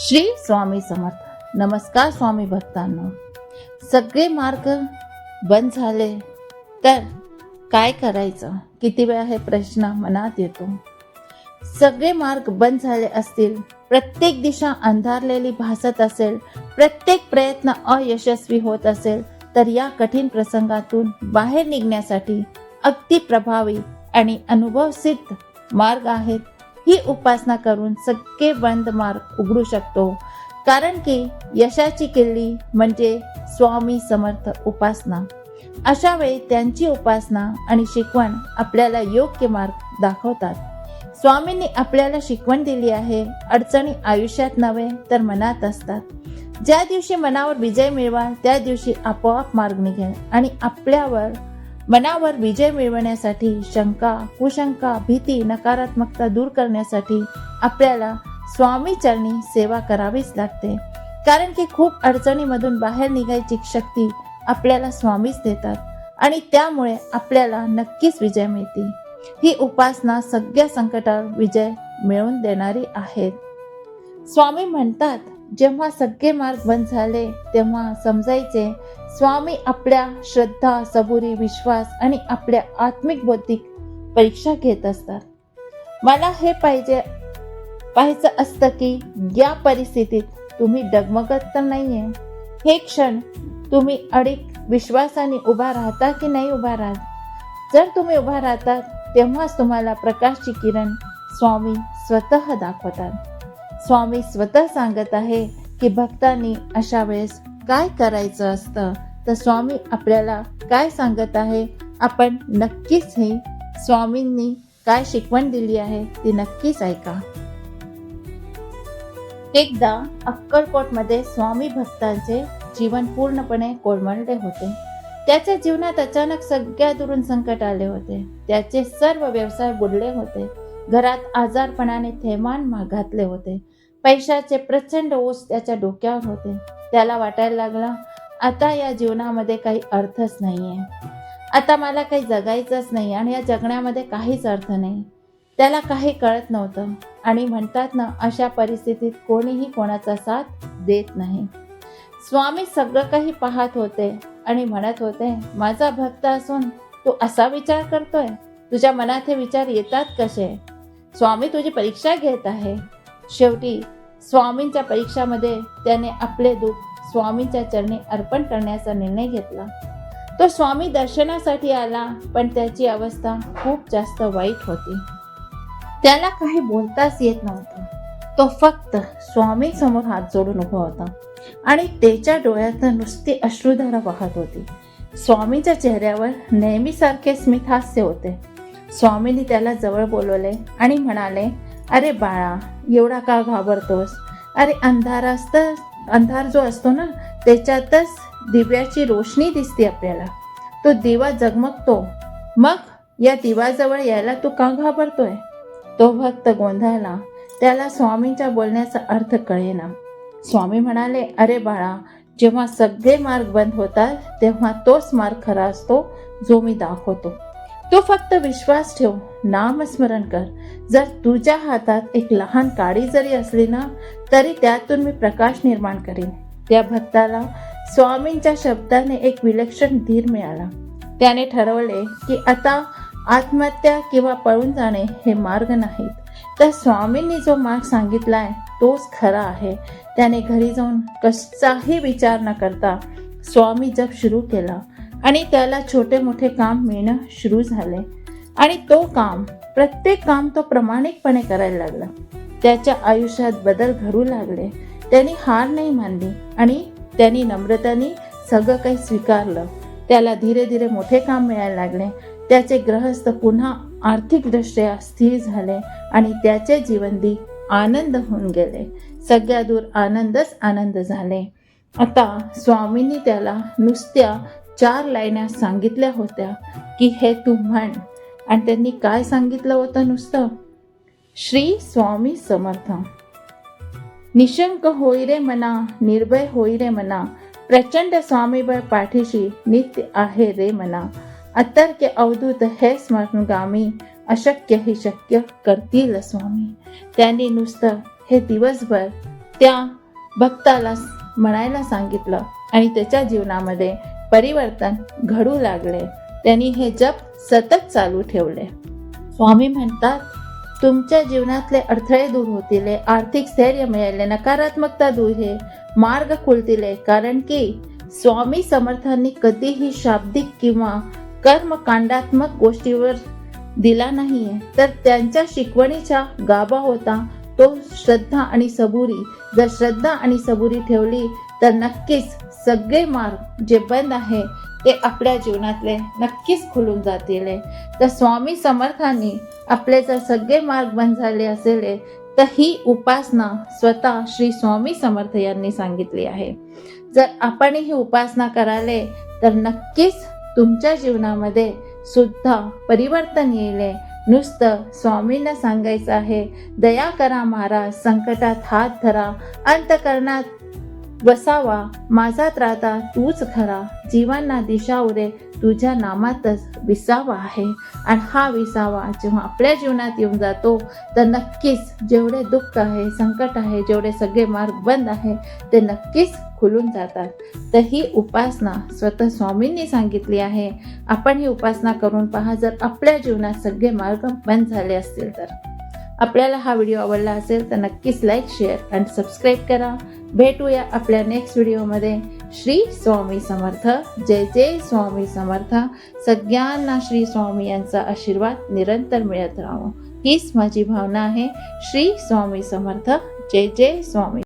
श्री स्वामी समर्थ. नमस्कार स्वामी भक्तांनो. सगळे मार्ग बंद झाले. तर काय करायचं? किती वेळा हे प्रश्न मनात येतो. सगळे मार्ग बंद झाले असतील प्रत्येक दिशा अंधारलेली भासत असेल प्रत्येक प्रयत्न अयशस्वी होत असेल तर या कठीण प्रसंगातून बाहेर निघण्यासाठी अगदी प्रभावी आणि अनुभवसिद्ध मार्ग आहेत. ही उपासना करून सगळे बंद मार्ग उघडू शकतो. कारण की यशाची किल्ली म्हणजे स्वामी समर्थ उपासना. अशा वेळी त्यांची उपासना आणि शिकवण आपल्याला योग्य मार्ग दाखवतात. स्वामींनी आपल्याला शिकवण दिली आहे अडचणी आयुष्यात नव्हे तर मनात असतात. ज्या दिवशी मनावर विजय मिळवा त्या दिवशी आपोआप मार्ग निघेल आणि आपल्यावर मनावर विजय मिळवण्यासाठी शंका कुशंका भीती नकारात्मकता दूर करण्यासाठी आपल्याला स्वामी चरणी सेवा करावीच लागते. कारण की खूप अडचणीमधून बाहेर निघायची शक्ती आपल्याला स्वामीच देतात आणि त्यामुळे आपल्याला नक्कीच विजय मिळते ही उपासना सगळ्या संकटावर विजय मिळवून देणारी आहे. स्वामी म्हणतात जेव्हा सगळे मार्ग बंद झाले तेव्हा समजायचे स्वामी आपल्या श्रद्धा सबुरी विश्वास आणि आपल्या आत्मिक बौद्धिक परीक्षा घेत असतात. मला हे पाहिजे पाहायचं असतं की या परिस्थितीत तुम्ही डगमगत तर नाहीये. हे क्षण तुम्ही अडीक विश्वासाने उभा राहता की नाही उभा राहत? जर तुम्ही उभा राहतात तेव्हाच तुम्हाला प्रकाशची किरण स्वामी स्वतः दाखवतात. स्वामी स्वतः सांगत आहे की भक्तांनी अशा वेळेस काय करायचं असतं? तर स्वामी आपल्याला काय सांगत आहे? आपण नक्कीच हे स्वामींनी काय शिकवण दिली आहे ती नक्कीच ऐका. एकदा अक्कलकोटमध्ये स्वामी भक्तांचे जीवन पूर्णपणे कोळमळले होते. त्याच्या जीवनात अचानक सगळ्या दुरून संकट आले होते. त्याचे सर्व व्यवसाय बुडले होते. घरात आजारपणाने थैमान घातले होते. पैशाचे प्रचंड ओस त्याच्या डोक्यावर होते. त्याला वाटायला लागला आता या जीवनामध्ये काही अर्थच नाहीये. आता मला काही जगायचंच नाही आणि या जगण्यामध्ये काहीच अर्थ नाही. त्याला काही कळत नव्हतं. आणि म्हणतात ना अशा परिस्थितीत कोणीही कोणाचा साथ देत नाही. स्वामी सगळं काही पाहत होते आणि म्हणत होते माझा भक्त असून तू असा विचार करतोय? तुझ्या मनात हे विचार येतात कसे? स्वामी तुझी परीक्षा घेत आहे. शेवटी स्वामींच्या परीक्षामध्ये त्याने आपले दुःख स्वामींच्या चरणी अर्पण करण्याचा निर्णय घेतला. तो स्वामी दर्शनासाठी आला पण त्याची अवस्था खूप जास्त वाईट होती. त्याला काही बोलताच येत नव्हतं. तो फक्त स्वामी समोर हात जोडून उभा होता आणि त्याच्या डोळ्यात नुसती अश्रुधारा वाहत होती. स्वामीच्या चेहऱ्यावर नेहमीसारखे स्मितहास्य होते. स्वामींनी त्याला जवळ बोलवले आणि म्हणाले अरे बाळा एवढा का घाबरतोस? अरे अंधार असत अंधार जो असतो ना त्याच्यातच दिव्याची रोशनी दिसते आपल्याला. तो दिवा जगमगतो. मग या दिवाजवळ यायला तू का घाबरतोय? तो भक्त गोंधळला. त्याला स्वामींच्या बोलण्याचा अर्थ कळेना. स्वामी म्हणाले अरे बाळा जेव्हा सगळे मार्ग बंद होतात तेव्हा तोच मार्ग खरा असतो जो मी दाखवतो. तू फक्त विश्वास ठेव नामस्मरण कर. जर तुझ्या हातात एक लहान काडी जरी असली ना तरी त्यातून मी प्रकाश निर्माण करीन. त्या भक्ताला स्वामींच्या शब्दाने एक विलक्षण धीर मिळाला. त्याने ठरवले की आता आत्महत्या किंवा पळून जाणे हे मार्ग नाहीत. तर स्वामींनी जो मार्ग सांगितलाय तोच खरा आहे. त्याने घरी जाऊन कशाही विचार न करता स्वामी जप सुरू केला. आणि त्याला छोटे मोठे काम मिळणं सुरू झाले. आणि तो काम प्रत्येक काम तो प्रामाणिकपणे करायला लागला. त्याच्या आयुष्यात बदल घडू लागले. त्यांनी हार नाही मानली आणि त्यांनी नम्रताने सगळं काही स्वीकारलं. त्याला धीरे धीरे मोठे काम मिळायला लागले. त्याचे ग्रहस्थ पुन्हा आर्थिकदृष्ट्या स्थिर झाले आणि त्याचे जीवनदी आनंद होऊन गेले. सगळ्या दूर आनंदच आनंद झाले. आता स्वामींनी त्याला नुसत्या चार लाईन्या सांगितल्या होत्या की हे तू म्हण. आणि त्यांनी काय सांगितलं होतं नुसतं? श्री स्वामी समर्थ. निशंक होई रे मना निर्भय होई रे मना प्रचंड स्वामीबळ पाठीशी नित्य आहे रे मना. अतर्क अवधूत हे स्मरणगामी अशक्य ही शक्य करतील स्वामी. त्यांनी नुसतं हे दिवसभर त्या भक्ताला म्हणायला सांगितलं. आणि त्याच्या जीवनामध्ये परिवर्तन घडू लागले. त्यांनी हे जप सतत चालू ठेवले. स्वामी म्हणतात तुमच्या जीवनातले अडथळे दूर होतील. आर्थिक स्थैर्य मिळेल नकारात्मकता दूर हे मार्ग खुलतील. कारण की स्वामी समर्थांनी कधीही शाब्दिक किंवा कर्मकांडात्मक गोष्टीवर दिला नाहीये. तर त्यांच्या शिकवणीचा गाभा होता. तो श्रद्धा आणि सबुरी जर श्रद्धा आणि सबुरी ठेवली तर नक्कीच सगळे मार्ग जे बंद आहे ते आपल्या जीवनातले नक्कीच खुलून जातील. तर स्वामी समर्थांनी आपले जर सगळे मार्ग बंद झाले असेल तर ही उपासना स्वतः श्री स्वामी समर्थ यांनी सांगितली आहे. जर आपण ही उपासना कराले तर नक्कीच तुमच्या जीवनामध्ये सुद्धा परिवर्तन येईल. नुसतं स्वामींना सांगायचं आहे. दया करा महाराज संकटात हात धरा अंतकरणात बसावा माझा त्राता तूच खरा. जीवांना दिशा उरे तुझ्या नामातच विसावा आहे. आणि हा विसावा जेव्हा आपल्या जीवनात येऊन जातो तर नक्कीच जेवढे दुःख आहे संकट आहे जेवढे सगळे मार्ग बंद आहे ते नक्कीच खुलून जातात. तर ही उपासना स्वतः स्वामींनी सांगितली आहे. आपण ही उपासना करून पहा जर आपल्या जीवनात सगळे मार्ग बंद झाले असतील तर. आपल्याला हा व्हिडिओ आवडला असेल तर नक्कीच लाईक शेअर आणि सबस्क्राईब करा. भेटूया आपल्या नेक्स्ट व्हिडिओमध्ये श्री स्वामी समर्थ. जय जय स्वामी समर्थ. सगळ्यांना श्री स्वामी यांचा आशीर्वाद निरंतर मिळत राहावं हीच माझी भावना आहे. श्री स्वामी समर्थ. जय जय स्वामी.